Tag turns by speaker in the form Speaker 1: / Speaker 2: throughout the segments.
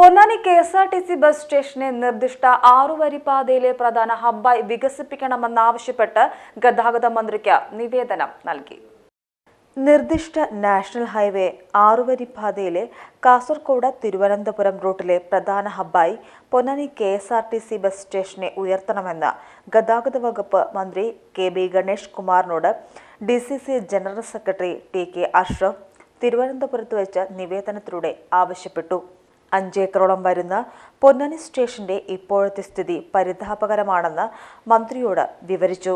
Speaker 1: Ponnani K S R T C bus സ്റ്റേഷനെ നിർദ്ദിഷ്ട ആറുവരിപാതയിലെ പ്രധാന ഹബ്ബായി വികസിപ്പിക്കണമെന്നാവശ്യപ്പെട്ട് ഗതാഗത മന്ത്രിക്ക് നിവേദനം നൽകി. നിർദ്ദിഷ്ട നാഷണൽ ഹൈവേ ആറുവരിപാതയിലെ കാസർഗോഡ് തിരുവനന്തപുരം റൂട്ടിലെ പ്രധാന ഹബ്ബായി Ponnani K S R T C bus സ്റ്റേഷനെ ഉയർത്തണമെന്ന് ഗതാഗത വകുപ്പ് മന്ത്രി K B Ganesh കുമാറിനോട് D C C general secretary T K Ashraf തിരുവനന്തപുരത്ത് വെച്ച് നിവേദനത്തിലൂടെ ആവശ്യപ്പെട്ടു. അഞ്ചേക്കറോളം വരുന്ന പൊന്നാനി സ്റ്റേഷന്റെ ഇപ്പോഴത്തെ സ്ഥിതി പരിതാപകരമാണെന്ന് മന്ത്രിയോട് വിവരിച്ചു.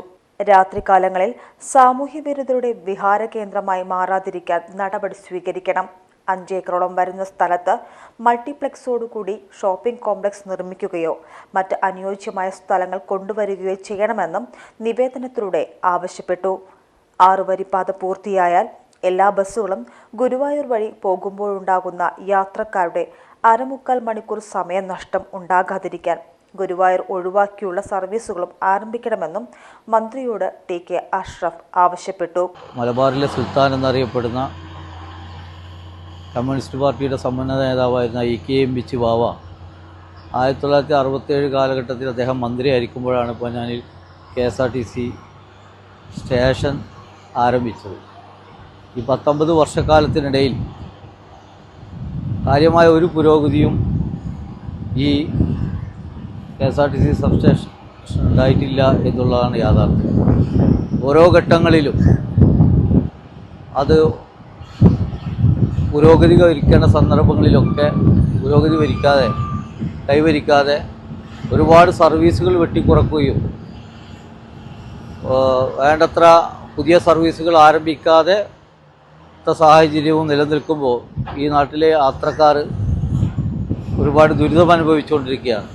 Speaker 1: രാത്രികാലങ്ങളിൽ സാമൂഹ്യവിരുദ്ധരുടെ വിഹാര കേന്ദ്രമായി മാറാതിരിക്കാൻ നടപടി സ്വീകരിക്കണം. അഞ്ചേക്കറോളം വരുന്ന സ്ഥലത്ത് മൾട്ടിപ്ലക്സോടുകൂടി ഷോപ്പിംഗ് കോംപ്ലക്സ് നിർമ്മിക്കുകയോ മറ്റ് അനുയോജ്യമായ സ്ഥലങ്ങൾ കൊണ്ടുവരികയോ ചെയ്യണമെന്നും നിവേദനത്തിലൂടെ ആവശ്യപ്പെട്ടു. ആറുവരിപ്പാത പൂർത്തിയായാൽ എല്ലാ ബസ്സുകളും ഗുരുവായൂർ വഴി പോകുമ്പോഴുണ്ടാകുന്ന യാത്രക്കാരുടെ അരമുക്കാൽ മണിക്കൂർ സമയനഷ്ടം ഉണ്ടാകാതിരിക്കാൻ ഗുരുവായൂർ ഒഴിവാക്കിയുള്ള സർവീസുകളും ആരംഭിക്കണമെന്നും മന്ത്രിയോട് ടി കെ അഷ്റഫ് ആവശ്യപ്പെട്ടു.
Speaker 2: മലബാറിലെ സുൽത്താൻ എന്നറിയപ്പെടുന്ന കമ്മ്യൂണിസ്റ്റ് പാർട്ടിയുടെ സമ്പന്നത നേതാവായിരുന്ന E K M bitch Bava ആയിരത്തി തൊള്ളായിരത്തി അറുപത്തേഴ് കാലഘട്ടത്തിൽ അദ്ദേഹം മന്ത്രിയായിരിക്കുമ്പോഴാണ് പൊന്നാനിൽ K S R T C station ആരംഭിച്ചത്. ഈ പത്തൊമ്പത് വർഷക്കാലത്തിനിടയിൽ കാര്യമായ ഒരു പുരോഗതിയും ഈ K S R T C substation ഉണ്ടായിട്ടില്ല എന്നുള്ളതാണ് യാഥാർത്ഥ്യം. ഓരോ ഘട്ടങ്ങളിലും അത് പുരോഗതി വരിക്കേണ്ട സന്ദർഭങ്ങളിലൊക്കെ പുരോഗതി വരിക്കാതെ കൈവരിക്കാതെ ഒരുപാട് സർവീസുകൾ വെട്ടിക്കുറക്കുകയും വേണ്ടത്ര പുതിയ സർവീസുകൾ ആരംഭിക്കാതെ സാഹചര്യവും നിലനിൽക്കുമ്പോൾ ഈ നാട്ടിലെ യാത്രക്കാർ ഒരുപാട് ദുരിതം അനുഭവിച്ചുകൊണ്ടിരിക്കുകയാണ്.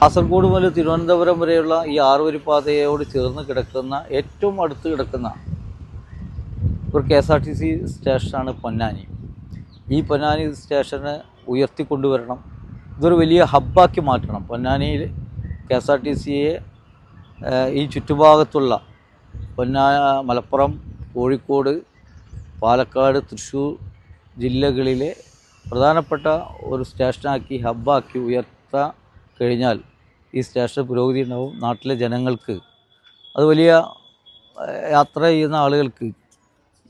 Speaker 2: കാസർഗോഡ് മുതൽ തിരുവനന്തപുരം വരെയുള്ള ഈ ആറുവരി പാതയോട് ചേർന്ന് കിടക്കുന്ന ഏറ്റവും അടുത്ത് കിടക്കുന്ന ഒരു K S R T C സ്റ്റേഷനാണ് പൊന്നാനി. ഈ പൊന്നാനി സ്റ്റേഷന് ഉയർത്തിക്കൊണ്ടുവരണം. ഇതൊരു വലിയ ഹബ്ബാക്കി മാറ്റണം. പൊന്നാനിയിൽ കെ എസ് ആർ ടി സിയെ ഈ ചുറ്റുഭാഗത്തുള്ള പൊന്നാ മലപ്പുറം കോഴിക്കോട് പാലക്കാട് തൃശ്ശൂർ ജില്ലകളിലെ പ്രധാനപ്പെട്ട ഒരു സ്റ്റേഷനാക്കി ഹബ്ബാക്കി ഉയർത്താൻ കഴിഞ്ഞാൽ ഈ സ്റ്റേഷൻ പുരോഗതി ഉണ്ടാവും നാട്ടിലെ ജനങ്ങൾക്ക്. അത് വലിയ യാത്ര ചെയ്യുന്ന ആളുകൾക്ക്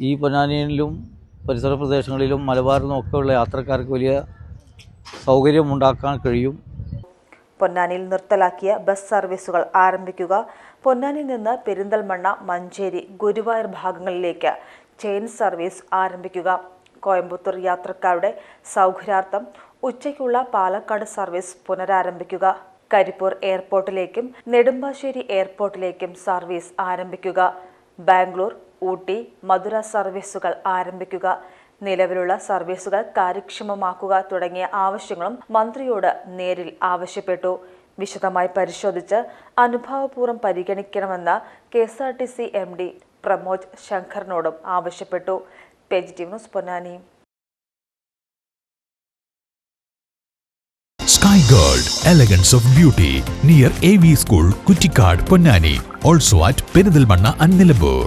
Speaker 2: ഈ പൊന്നാനിയിലും പരിസര പ്രദേശങ്ങളിലും മലബാറിലും ഒക്കെയുള്ള യാത്രക്കാർക്ക് വലിയ സൗകര്യമുണ്ടാക്കാൻ കഴിയും.
Speaker 1: പൊന്നാനിയിൽ നിർത്തലാക്കിയ ബസ് സർവീസുകൾ ആരംഭിക്കുക. പൊന്നാനിയിൽ നിന്ന് പെരിന്തൽമണ്ണ മഞ്ചേരി ഗുരുവായൂർ ഭാഗങ്ങളിലേക്ക് ചെയിൻ സർവീസ് ആരംഭിക്കുക. കോയമ്പത്തൂർ യാത്രക്കാരുടെ സൗകര്യാർത്ഥം ഉച്ചയ്ക്കുള്ള പാലക്കാട് സർവീസ് പുനരാരംഭിക്കുക. കരിപ്പൂർ എയർപോർട്ടിലേക്കും നെടുമ്പാശ്ശേരി എയർപോർട്ടിലേക്കും സർവീസ് ആരംഭിക്കുക. ബാംഗ്ലൂർ ഊട്ടി മധുര സർവീസുകൾ ആരംഭിക്കുക. നിലവിലുള്ള സർവീസുകൾ കാര്യക്ഷമമാക്കുക തുടങ്ങിയ ആവശ്യങ്ങളും മന്ത്രിയോട് നേരിൽ ആവശ്യപ്പെട്ടു. വിശദമായി പരിശോധിച്ച് അനുഭാവപൂർവം പരിഗണിക്കണമെന്ന K S R T C M D Pramod ശങ്കറിനോടും ആവശ്യപ്പെട്ടു positive news Ponnani
Speaker 3: Sky Gold, Elegance of Beauty, near AV School, Kuttikad, Ponnani. Also at Perindalmanna and Nilambur.